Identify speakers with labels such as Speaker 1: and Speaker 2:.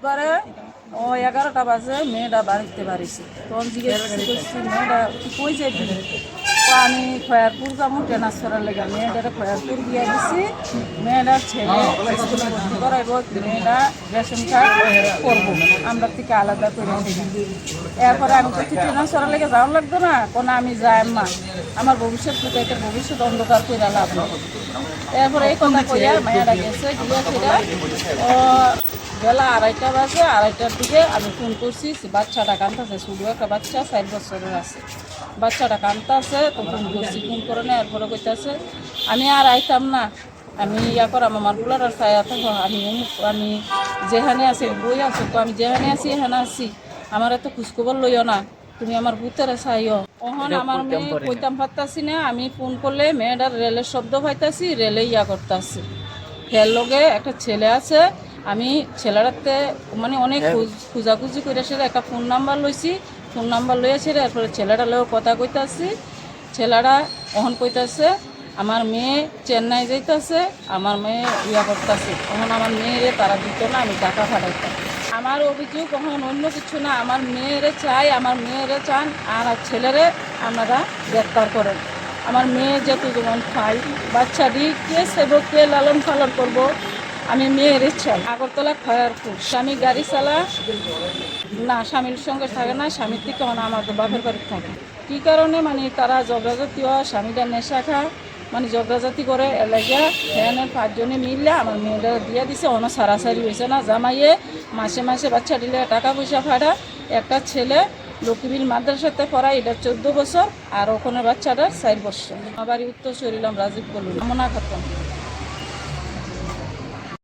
Speaker 1: বুধবারে, ও এগারোটা বাজে, মেয়েটা বাড়িতে বাড়িছে। তখন জিজ্ঞেস করছি, মেয়েটা কই যাবি? আমি খয়ারপুর যাব ট্রান্সফারের লেগে। মেয়েটারে খয়ারপুর দিয়ে দিছি মেয়েটার ছেলে স্কুলে ভর্তি করাইব মেয়েটা রেশন কার্ড করব আমরা থেকে আলাদা করে এরপরে আমি তো ট্রান্সফারের লেগে যাওয়ার লাগতো না। কোনো আমি যাই মা আমার ভবিষ্যৎ একটা ভবিষ্যৎ অন্ধকার করে লাভ এরপরে এই কথা কইয়া মেয়েরা গেছে গিয়ে ও বেলা আড়াইটা বাজে আড়াইটার দিকে আমি ফোন করছি বাচ্চাটা কান্দতেছে শুধু একটা বাচ্চা চার বছরের আছে। বাচ্চাটা কান্দতেছে তো ফোন করছি ফোন করে না এরপরে কইতাছে আমি আর আইতাম না। আমি ইয়া করাম আমার বুলার আর ছায়া থাকো আমি আমি যেখানে আছি বই আছো তো আমি যেখানে আছি এখানে আছি। আমার এত খোঁজখবর লইও না তুমি আমার ভূতের চাইও ওহন আমার মেয়ে কইতাম পারতাছি না আমি ফোন করলে মেয়েটার রেলের শব্দ পাইতাছি রেলে ইয়া করতাছি। ফের লগে একটা ছেলে আছে আমি ছেলেটাতে মানে অনেক খোঁজ- খোঁজাখুঁজি করে সেটা একটা ফোন নাম্বার লইছি ফোন নাম্বার লইয়াছে এরপরে ছেলেটা লোক কথা কইতাছি। ছেলেটা এখন কইতাছে আমার মেয়ে চেন্নাই যাইতাছে, আমার মেয়ে ইয়া করতেছে। তখন আমার মেয়েরে তারা দিত না, আমি টাকা পাঠাইতাম আমার অভিযোগ কখন অন্য কিছু না, আমার মেয়েরে চাই, আমার মেয়েরে চান, আর ছেলেরে আপনারা গ্রেপ্তার করেন। আমার মেয়ে যেহেতু যেমন খাই বাচ্চাটি কে সেবক কে লালন পালন করব, আমি মেয়ের চাই। আগরতলা খয়ারপুর। স্বামী গাড়ি চালা, না, স্বামীর সঙ্গে থাকে না, স্বামীর থেকে মানে আমার বাপের বাড়ি থাকে। কী কারণে মানে তারা জগরাজাতি হয় স্বামীটা নেশা খায় মানে জগরাজাতি করে এলাকা ফ্যানের পাঁচজনে মিললে আমার মেয়েটা দিয়ে দিছে, অনেক সারাসারি হয়েছে না? জামাইয়ে মাসে মাসে বাচ্চা দিলে টাকা পয়সা ফাটা একটা ছেলে লক্ষ্মীবিল মাদ্রাসাতে পড়ায়, এটা চোদ্দ বছর, আর ওখানে বাচ্চাটা চার বছর। আমার উত্তর শরীরাম রাজীব বলুন মনা খাতন